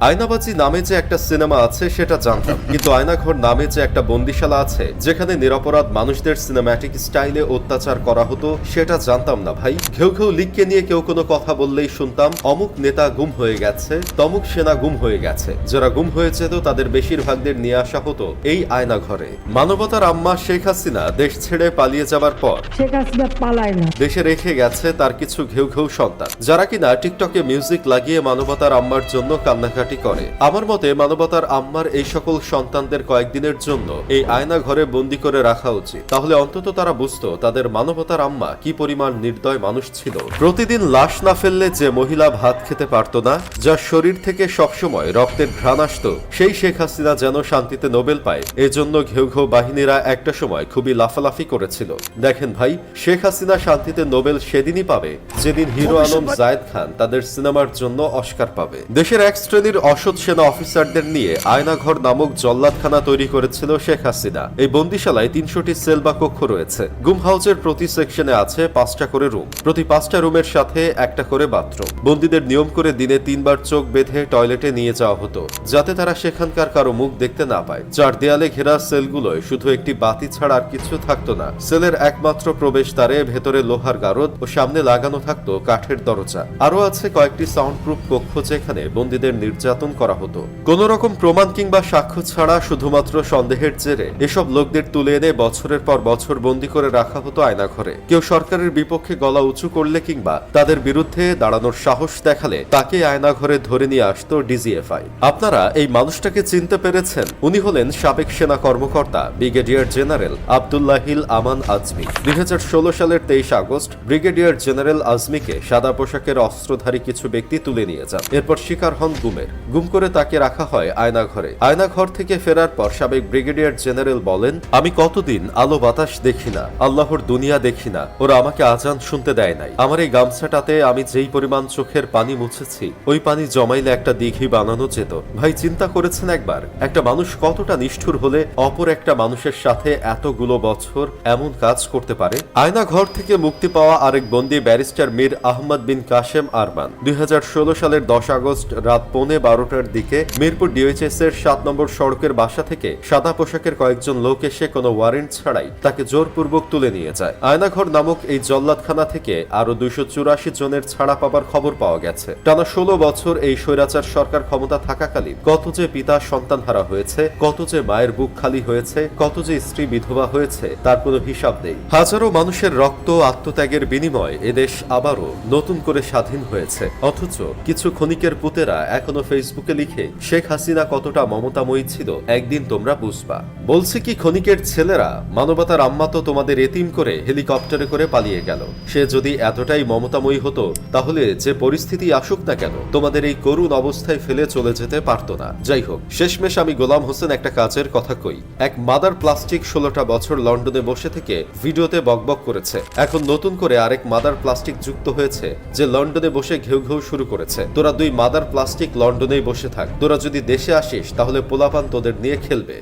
আয়নাবাজি নামে যে একটা সিনেমা আছে সেটা জানতাম। কিন্তু আয়নাঘর নামে যে একটা বন্দিশালা আছে যেখানে নিরপরাধ মানুষদের সিনেম্যাটিক স্টাইলে অত্যাচার করা হতো সেটা জানতাম না ভাই। ঘেউ ঘেউ লিখকে নিয়ে কেউ কোনো কথা বললেই শুনতাম অমুক নেতা গুম হয়ে গেছে তমুক সেনা গুম হয়ে গেছে। যারা গুম হয়ে যেত তাদের বেশিরভাগদের নিয়ে আসা হতো এই আয়নাঘরে। মানবতার আম্মা শেখ হাসিনা দেশ ছেড়ে পালিয়ে যাবার পর শেখ হাসিনা পালায় না। দেশে রেখে গেছে তার কিছু ঘেউ ঘেউ সন্তান যারা কিনা টিকটকে মিউজিক লাগিয়ে মানবতার আম্মার জন্য কান্নাকাটি করে। আমার মতে মানবতার আম্মার এই সকল সন্তানদের কয়েকদিনের জন্য এই আয়না ঘরে বন্দি করে রাখা উচিত। তাহলে অন্তত তারা বুঝতো তাদের মানবতার আম্মা কি পরিমাণ নির্দয় মানুষ ছিল। প্রতিদিন লাশ না ফেললে যে মহিলা ভাত খেতে পারতো না যার শরীর থেকে সবসময় রক্তের ঘ্রাণ আসতো সেই শেখ হাসিনা যেন শান্তিতে নোবেল পায়। এজন্য ঘেউ ঘেউ বাহিনীরা একটা সময় খুবই লাফালাফি করেছিল। দেখেন ভাই শেখ হাসিনা শান্তিতে নোবেল সেদিনই পাবে যেদিন হিরো আলম জায়েদ খান তাদের সিনেমার জন্য অস্কার পাবে। দেশের এক শ্রেণির অসৎ সেনা অফিসারদের নিয়ে আয়নাঘর নামক জল্লাদখানা তৈরি করেছিল শেখ হাসিনা। এই বন্দিশালায় তিনশোটি সেল বা কক্ষ রয়েছে। গুম হাউসের প্রতি সেকশনে আছে পাঁচটা করে রুম। প্রতি পাঁচটা রুমের সাথে একটা করে বাথরুম। বন্দীদের নিয়ম করে দিনে তিনবার চোখ বেঁধে টয়লেটে নিয়ে যাওয়া হতো, যাতে তারা সেখানকার কারও মুখ দেখতে না পায়। চার দেয়ালে ঘেরা সেলগুলোয় শুধু একটি বাতি ছাড়া আর কিছু থাকতো না। সেলের একমাত্র প্রবেশ প্রবেশদ্বারে ভেতরে লোহার গারদ ও সামনে লাগানো থাকতো কাঠের দরজা। আরও আছে কয়েকটি সাউন্ড প্রুফ কক্ষ যেখানে বন্দীদের নির্যাতন করা হতো। কোন রকম প্রমাণ কিংবা সাক্ষ্য ছাড়া শুধুমাত্র সন্দেহের জেরে এসব লোকদের তুলে এনে বছরের পর বছর বন্দী করে রাখা হতো আয়নাঘরে। কেউ সরকারের বিপক্ষে গলা উঁচু করলে কিংবা তাদের বিরুদ্ধে দাঁড়ানোর সাহস দেখালে তাকে আয়নাঘরে ধরে নিয়ে আসতো ডিজিএফআই। আপনারা এই মানুষটাকে চিনতে পেরেছেন? উনি হলেন সাবেক সেনা কর্মকর্তা, ব্রিগেডিয়ার জেনারেল আবদুল্লাহিল আমান আজমি। দুই হাজার ষোলো সালের তেইশ আগস্ট, ব্রিগেডিয়ার জেনারেল আজমিকে সাদা পোশাকের অস্ত্রধারী কিছু ব্যক্তি তুলে নিয়ে যান। এরপর শিকার হন গুমের। গুম করে তাকে রাখা হয় আয়নাঘরে। আয়নাঘর থেকে ফেরার পর সাবেক ব্রিগেডিয়ার জেনারেল বলেন, আমি কতদিন আলো বাতাস দেখি না, আল্লাহর দুনিয়া দেখি না, ওরা আমাকে আজান শুনতে দেয় নাই। আমার এই গামছাটাতে আমি যেই পরিমাণ চোখের পানি মুছেছি, ওই পানি জমাইলে একটা দিঘি বানানো যেত। ভাই, চিন্তা করেছেন একবার, একটা মানুষ কতটা নিষ্ঠুর হলে অপর একটা মানুষের সাথে এতগুলো বছর এমন কাজ করতে পারে? আয়না ঘর থেকে মুক্তি পাওয়া আরেক বন্দী ব্যারিস্টার মীর আহমদ বিন কাশেম আরমান, দুই হাজার ষোলো সালের দশ আগস্ট রাত পৌনে বারোটার দিকে মিরপুর ডিওএইচএস এর সাত নম্বর সড়কের বাসা থেকে সাদা পোশাকের কয়েকজন লোক এসে কোনো ওয়ারেন্ট ছাড়াই তাকে জোরপূর্বক তুলে নিয়ে যায়। আয়নাঘর নামক এই জল্লাদখানা থেকে আরও দুইশো চুরাশি জনের ছাড়া পাবার খবর পাওয়া গেছে। টানা ষোলো বছর এই স্বৈরাচার সরকার ক্ষমতা থাকাকালীন কত যে পিতা সন্তান হারা হয়েছে, কত যে মায়ের বুক খালি হয়েছে, কত যে স্ত্রী বিধবা হয়েছে, তার কোনো হিসাব নেই। হাজারো মানুষের রক্ত, আত্মত্যাগের বিনিময়ে এদেশ আবারও নতুন করে স্বাধীন হয়েছে। অথচ কিছু ক্ষণিকের পুতেরা এখনও ফেসবুকে লিখে, শেখ হাসিনা কতটা মমতাময়ী ছিল, একদিন তোমরা বুঝবা। বলছে কি ক্ষণিকের ছেলেরা, মানবতার আম্মা তো তোমাদের এতিম করে হেলিকপ্টারে করে পালিয়ে গেল। সে যদি এতটাই মমতাময়ী হতো, তাহলে যে পরিস্থিতি আসুক না কেন, তোমাদের এই করুণ অবস্থায় ফেলে চলে যেতে পারতো না। যাই হোক, শেষমেশ আমি গোলাম হোসেন একটা কাজের কথা কই। এক মাদার প্লাস্টিক ষোলোটা বছর লন্ডনে বসে থেকে ভিডিওতে বকবক করেছে। এখন নতুন করে আরেক মাদার প্লাস্টিক যুক্ত হয়েছে, যে লন্ডনে বসে ঘেউ ঘেউ শুরু করেছে। তোরা দুই মাদার প্লাস্টিক লন্ডনেই বসে থাক। তোরা যদি দেশে আসিস তাহলে পোলাপান তোদের নিয়ে খেলবে।